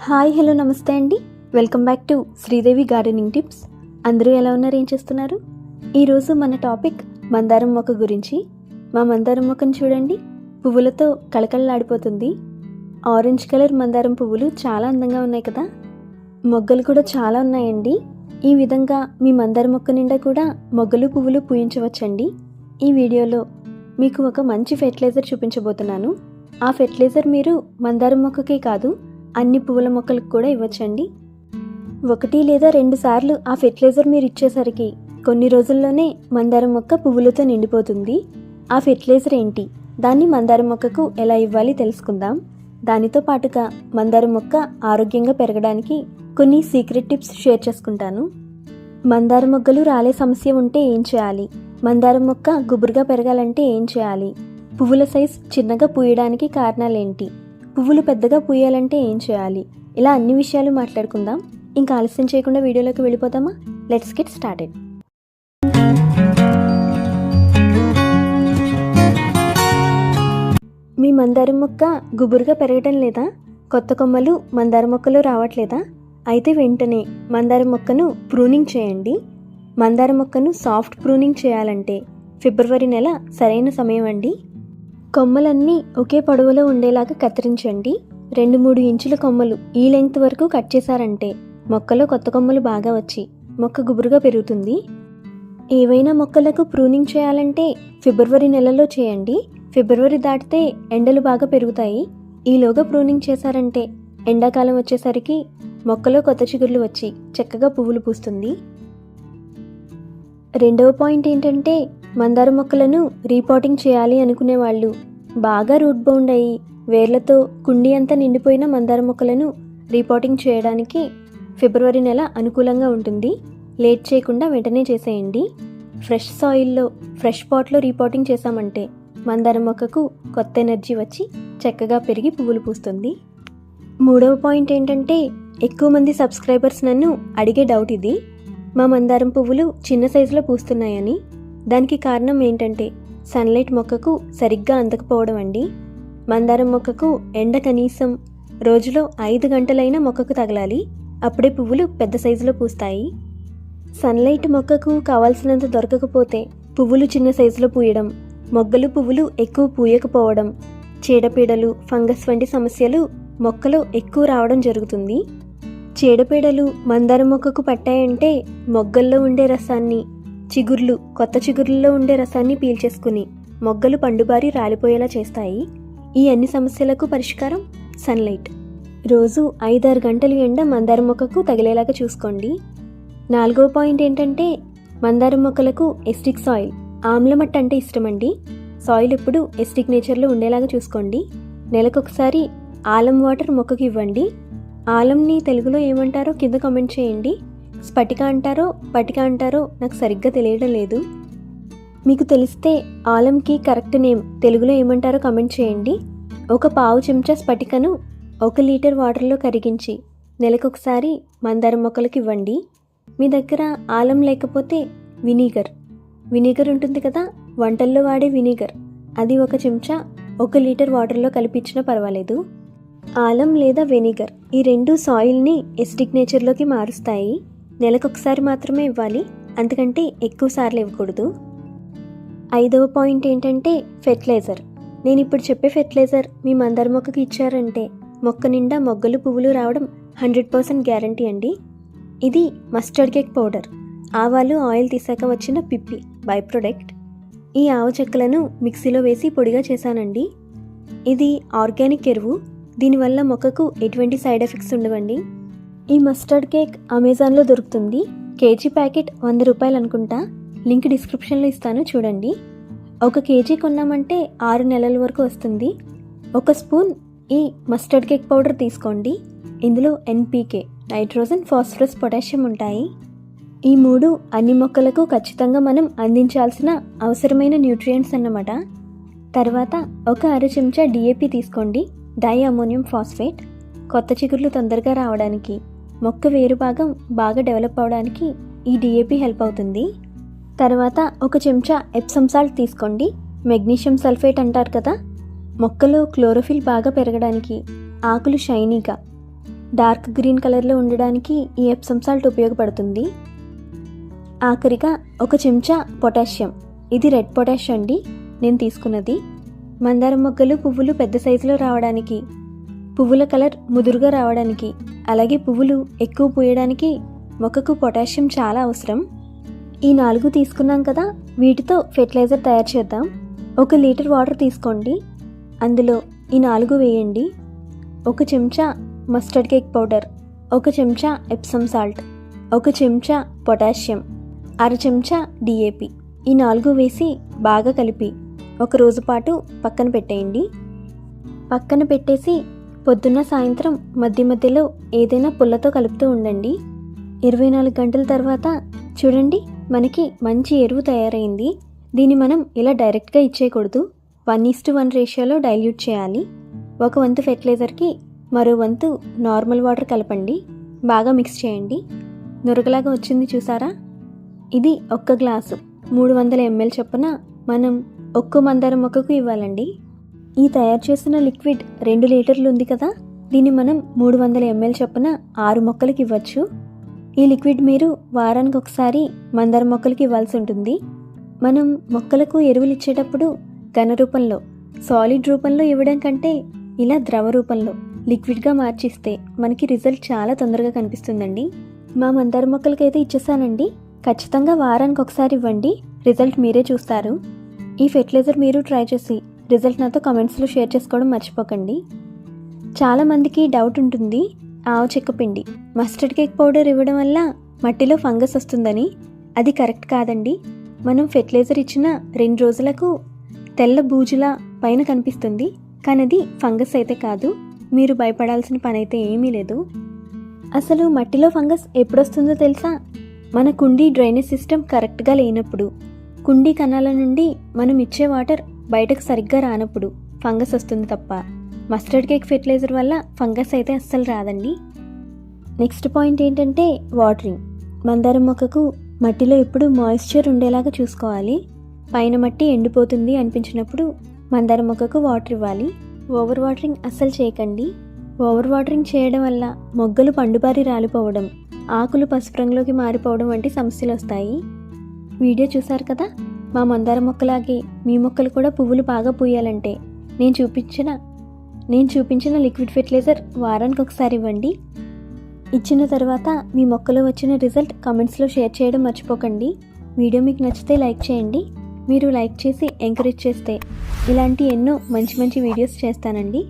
Hi hello నమస్తే అండి. Welcome back to Sridevi gardening tips. అందరూ ఎలా ఉన్నారు? ఏం చేస్తున్నారు? ఈరోజు మన టాపిక్ మందారం మొక్క గురించి. మా మందారం మొక్కను చూడండి. పువ్వులతో కళకళలాడిపోతుంది. ఆరెంజ్ కలర్ మందారం పువ్వులు చాలా అందంగా ఉన్నాయి కదా? మొగ్గలు కూడా చాలా ఉన్నాయండి. ఈ విధంగా మీ మందార మొక్క నిండా కూడా మొగ్గలు పువ్వులు పూయించవచ్చండి. ఈ వీడియోలో మీకు ఒక మంచి ఫెర్టిలైజర్ చూపించబోతున్నాను. ఆ ఫెర్టిలైజర్ మీరు మందారం మొక్కకే కాదు అన్ని పువ్వుల మొక్కలకు కూడా ఇవ్వచ్చండి. ఒకటి లేదా రెండు సార్లు ఆ ఫెర్టిలైజర్ మీరు ఇచ్చేసరికి కొన్ని రోజుల్లోనే మందారం మొక్క పువ్వులతో నిండిపోతుంది. ఆ ఫెర్టిలైజర్ ఏంటి? దాన్ని మందారం మొక్కకు ఎలా ఇవ్వాలి తెలుసుకుందాం. దానితో పాటుగా మందారం మొక్క ఆరోగ్యంగా పెరగడానికి కొన్ని సీక్రెట్ టిప్స్ షేర్ చేసుకుంటాను. మందార మొగ్గలు రాలే సమస్య ఉంటే ఏం చేయాలి? మందారం మొక్క గుబురుగా పెరగాలంటే ఏం చేయాలి? పువ్వుల సైజ్ చిన్నగా పూయడానికి కారణాలేంటి? పువ్వులు పెద్దగా పూయాలంటే ఏం చేయాలి? ఇలా అన్ని విషయాలు మాట్లాడుకుందాం. ఇంకా ఆలస్యం చేయకుండా వీడియోలోకి వెళ్ళిపోతామా లెట్స్ గెట్ స్టార్టెడ్ మీ మందారం మొక్క గుబురుగా పెరగటం లేదా? కొత్త కొమ్మలు మందార మొక్కలు రావట్లేదా? అయితే వెంటనే మందార మొక్కను ప్రూనింగ్ చేయండి. మందార మొక్కను సాఫ్ట్ ప్రూనింగ్ చేయాలంటే ఫిబ్రవరి నెల సరైన సమయం అండి. కొమ్మలన్నీ ఒకే పొడవులో ఉండేలాగా కత్తిరించండి. రెండు మూడు ఇంచుల కొమ్మలు ఈ లెంగ్త్ వరకు కట్ చేశారంటే మొక్కలో కొత్త కొమ్మలు బాగా వచ్చి మొక్క గుబురుగా పెరుగుతుంది. ఏవైనా మొక్కలకు ప్రూనింగ్ చేయాలంటే ఫిబ్రవరి నెలలో చేయండి. ఫిబ్రవరి దాటితే ఎండలు బాగా పెరుగుతాయి. ఈలోగా ప్రూనింగ్ చేశారంటే ఎండాకాలం వచ్చేసరికి మొక్కలో కొత్త చిగుర్లు వచ్చి చక్కగా పువ్వులు పూస్తుంది. రెండవ పాయింట్ ఏంటంటే మందార మొక్కలను రీపోటింగ్ చేయాలి అనుకునే వాళ్ళు బాగా రూట్ బౌండ్ అయ్యి వేర్లతో కుండి అంతా నిండిపోయిన మందార మొక్కలను రీపోటింగ్ చేయడానికి ఫిబ్రవరి నెల అనుకూలంగా ఉంటుంది. లేట్ చేయకుండా వెంటనే చేసేయండి. ఫ్రెష్ సాయిల్లో ఫ్రెష్ పాట్లో రీపోటింగ్ చేశామంటే మందార మొక్కకు కొత్త ఎనర్జీ వచ్చి చక్కగా పెరిగి పువ్వులు పూస్తుంది. మూడవ పాయింట్ ఏంటంటే ఎక్కువ మంది సబ్స్క్రైబర్స్ నన్ను అడిగే డౌట్ ఇది. మా మందారం పువ్వులు చిన్న సైజులో పూస్తున్నాయని దానికి కారణం ఏంటంటే సన్లైట్ మొక్కకు సరిగ్గా అందకపోవడం అండి. మందారం మొక్కకు ఎండ కనీసం రోజులో ఐదు గంటలైనా మొక్కకు తగలాలి. అప్పుడే పువ్వులు పెద్ద సైజులో పూస్తాయి. సన్లైట్ మొక్కకు కావాల్సినంత దొరకకపోతే పువ్వులు చిన్న సైజులో పూయడం మొగ్గలు పువ్వులు ఎక్కువ పూయకపోవడం చీడపీడలు ఫంగస్ వంటి సమస్యలు మొక్కలో ఎక్కువ రావడం జరుగుతుంది. చీడపీడలు మందార మొక్కకు పట్టాయంటే మొగ్గల్లో ఉండే రసాన్ని చిగుర్లు కొత్త చిగుర్లలో ఉండే రసాన్ని పీల్చేసుకుని మొగ్గలు పండుబారి రాలిపోయేలా చేస్తాయి. ఈ అన్ని సమస్యలకు పరిష్కారం సన్లైట్. రోజు ఐదారు గంటలు ఎండ మందార మొక్కకు తగిలేలాగా చూసుకోండి. నాలుగో పాయింట్ ఏంటంటే మందార మొక్కలకు ఎస్టిక్ సాయిల్ ఆమ్లమట్ట అంటే ఇష్టమండి. సాయిల్ ఎప్పుడు ఎస్టిక్ నేచర్లో ఉండేలాగా చూసుకోండి. నెలకొకసారి ఆలం వాటర్ మొక్కకి ఇవ్వండి. ఆలంని తెలుగులో ఏమంటారో కింద కామెంట్ చేయండి. స్ఫటిక అంటారో పటిక అంటారో నాకు సరిగ్గా తెలియడం లేదు. మీకు తెలిస్తే ఆలంకి కరెక్ట్ నేమ్ తెలుగులో ఏమంటారో కమెంట్ చేయండి. ఒక పావు చెంచా స్ఫటికను ఒక లీటర్ వాటర్లో కరిగించి నెలకొకసారి మందారం మొక్కలకు ఇవ్వండి. మీ దగ్గర ఆలం లేకపోతే వినీగర్. వినీగర్ ఉంటుంది కదా వంటల్లో వాడే వినీగర్. అది ఒక చెంచా ఒక లీటర్ వాటర్లో కలిపించినా పర్వాలేదు. ఆలం లేదా వెనిగర్ ఈ రెండు సాయిల్ని ఎస్టిక్ నేచర్లోకి మారుస్తాయి. నెలకొకసారి మాత్రమే ఇవ్వాలి. అంతకంటే ఎక్కువ సార్లు ఇవ్వకూడదు. ఐదవ పాయింట్ ఏంటంటే ఫెర్టిలైజర్. నేను ఇప్పుడు చెప్పే ఫెర్టిలైజర్ మీ మందార మొక్కకి ఇచ్చారంటే మొక్క నిండా మొగ్గలు పువ్వులు రావడం హండ్రెడ్ పర్సెంట్ గ్యారంటీ అండి. ఇది మస్టర్డ్ కేక్ పౌడర్. ఆవాలు ఆయిల్ తీసాక వచ్చిన పిప్పి బై ప్రొడక్ట్. ఈ ఆవ చెక్కలను మిక్సీలో వేసి పొడిగా చేశానండి. ఇది ఆర్గానిక్ ఎరువు. దీనివల్ల మొక్కకు ఎటువంటి సైడ్ ఎఫెక్ట్స్ ఉండవండి. ఈ మస్టర్డ్ కేక్ అమెజాన్లో దొరుకుతుంది. కేజీ ప్యాకెట్ వంద రూపాయలు అనుకుంటా. లింక్ డిస్క్రిప్షన్లో ఇస్తాను చూడండి. ఒక కేజీ కొన్నామంటే ఆరు నెలల వరకు వస్తుంది. ఒక స్పూన్ ఈ మస్టర్డ్ కేక్ పౌడర్ తీసుకోండి. ఇందులో ఎన్పీకే నైట్రోజన్ ఫాస్ఫరస్ పొటాషియం ఉంటాయి. ఈ మూడు అన్ని మొక్కలకు ఖచ్చితంగా మనం అందించాల్సిన అవసరమైన న్యూట్రియంట్స్ అన్నమాట. తర్వాత ఒక అర చెంచా డిఏపి తీసుకోండి. Di ammonium phosphate. కొత్త చిగుర్లు తొందరగా రావడానికి. మొక్క వేరు భాగం బాగా డెవలప్ అవడానికి ఈ డిఏపి హెల్ప్ అవుతుంది. తర్వాత ఒక చెంచా ఎప్సమ్ సాల్ట్ తీసుకోండి. మెగ్నీషియం సల్ఫేట్ అంటారు కదా? మొక్కలో క్లోరోఫిల్ బాగా పెరగడానికి ఆకులు షైనీగా డార్క్ గ్రీన్ కలర్లో ఉండడానికి ఈ ఎప్సమ్ సాల్ట్ ఉపయోగపడుతుంది. ఆఖరిగా ఒక చెంచా పొటాషియం. ఇది రెడ్ పొటాష్ అండి. నేను తీసుకున్నది. మందారం మొగ్గలు పువ్వులు పెద్ద సైజులో రావడానికి పువ్వుల కలర్ ముదురుగా రావడానికి అలాగే పువ్వులు ఎక్కువ పూయడానికి మొక్కకు పొటాషియం చాలా అవసరం. ఈ నాలుగు తీసుకున్నాం కదా వీటితో ఫెర్టిలైజర్ తయారు చేద్దాం. ఒక లీటర్ వాటర్ తీసుకోండి. అందులో ఈ నాలుగు వేయండి. ఒక చెంచా మస్టర్డ్ కేక్ పౌడర్ ఒక చెంచా ఎప్సమ్ సాల్ట్ ఒక చెంచా పొటాషియం అర చెంచా డిఏపి ఈ నాలుగు వేసి బాగా కలిపి ఒక రోజు పాటు పక్కన పెట్టేయండి. పక్కన పెట్టేసి పొద్దున్న సాయంత్రం మధ్య మధ్యలో ఏదైనా పుల్లతో కలుపుతూ ఉండండి. ఇరవై నాలుగు గంటల తర్వాత చూడండి మనకి మంచి ఎరువు తయారైంది. దీన్ని మనం ఇలా డైరెక్ట్గా ఇచ్చేయకూడదు. వన్ ఈస్ టు వన్ రేషియోలో డైల్యూట్ చేయాలి. ఒక వంతు ఫెర్టిలైజర్కి మరో వంతు నార్మల్ వాటర్ కలపండి. బాగా మిక్స్ చేయండి. నురగలాగా వచ్చింది చూసారా? ఇది ఒక్క గ్లాసు. మూడు వందల ఎంఎల్ చొప్పున మనం ఒక్క మందారం మొక్కకు ఇవ్వాలండి. ఈ తయారు చేసిన లిక్విడ్ రెండు లీటర్లు ఉంది కదా? దీన్ని మనం మూడు వందల ఎంఎల్ చొప్పున ఆరు మొక్కలకి ఇవ్వచ్చు. ఈ లిక్విడ్ మీరు వారానికి ఒకసారి మందార మొక్కలకి ఇవ్వాల్సి ఉంటుంది. మనం మొక్కలకు ఎరువులు ఇచ్చేటప్పుడు ఘన రూపంలో సాలిడ్ రూపంలో ఇవ్వడం కంటే ఇలా ద్రవ రూపంలో లిక్విడ్గా మార్చిస్తే మనకి రిజల్ట్ చాలా తొందరగా కనిపిస్తుందండి. మా మందార మొక్కలకైతే ఇచ్చేసానండి. ఖచ్చితంగా వారానికి ఒకసారి ఇవ్వండి. రిజల్ట్ మీరే చూస్తారు. ఈ ఫెర్టిలైజర్ మీరు ట్రై చేసి రిజల్ట్ నాతో కమెంట్స్లో షేర్ చేసుకోవడం మర్చిపోకండి. చాలామందికి డౌట్ ఉంటుంది ఆవు చెక్క పిండి. మస్టర్డ్ కేక్ పౌడర్ ఇవ్వడం వల్ల మట్టిలో ఫంగస్ వస్తుందని. అది కరెక్ట్ కాదండి. మనం ఫెర్టిలైజర్ ఇచ్చిన రెండు రోజులకు తెల్ల బూజులా పైన కనిపిస్తుంది. కానీ అది ఫంగస్ అయితే కాదు. మీరు భయపడాల్సిన పని అయితే ఏమీ లేదు. అసలు మట్టిలో ఫంగస్ ఎప్పుడొస్తుందో తెలుసా? మన కుండీ డ్రైనేజ్ సిస్టమ్ కరెక్ట్గా లేనప్పుడు. కుండీ కణాల నుండి మనం ఇచ్చే వాటర్ బయటకు సరిగ్గా రానప్పుడు ఫంగస్ వస్తుంది తప్ప. మస్టర్డ్ కేక్ ఫెర్టిలైజర్ వల్ల ఫంగస్ అయితే అస్సలు రాదండి. నెక్స్ట్ పాయింట్ ఏంటంటే వాటరింగ్. మందారం మొక్కకు మట్టిలో ఎప్పుడు మాయిశ్చర్ ఉండేలాగా చూసుకోవాలి. పైన మట్టి ఎండిపోతుంది అనిపించినప్పుడు మందారం మొక్కకు వాటర్ ఇవ్వాలి. ఓవర్ వాటరింగ్ అస్సలు చేయకండి. ఓవర్ వాటరింగ్ చేయడం వల్ల మొగ్గలు పండుబారి రాలిపోవడం ఆకులు పసుపు రంగులోకి మారిపోవడం వంటి సమస్యలు వస్తాయి. వీడియో చూసారు కదా? మా మందార మొక్కలాగే మీ మొక్కలు కూడా పువ్వులు బాగా పూయాలంటే నేను చూపించిన నేను చూపించిన లిక్విడ్ ఫెర్టిలైజర్ వారానికి ఒకసారి ఇవ్వండి. ఇచ్చిన తర్వాత మీ మొక్కలో వచ్చిన రిజల్ట్ కమెంట్స్లో షేర్ చేయడం మర్చిపోకండి. వీడియో మీకు నచ్చితే లైక్ చేయండి. మీరు లైక్ చేసి ఎంకరేజ్ చేస్తే ఇలాంటి ఎన్నో మంచి మంచి వీడియోస్ చేస్తానండి.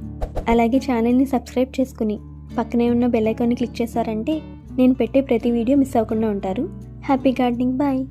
అలాగే ఛానల్ని సబ్స్క్రైబ్ చేసుకుని పక్కనే ఉన్న బెల్ ఐకాన్ని క్లిక్ చేశారంటే నేను పెట్టే ప్రతి వీడియో మిస్ అవ్వకుండా ఉంటారు. Happy gardening. బాయ్.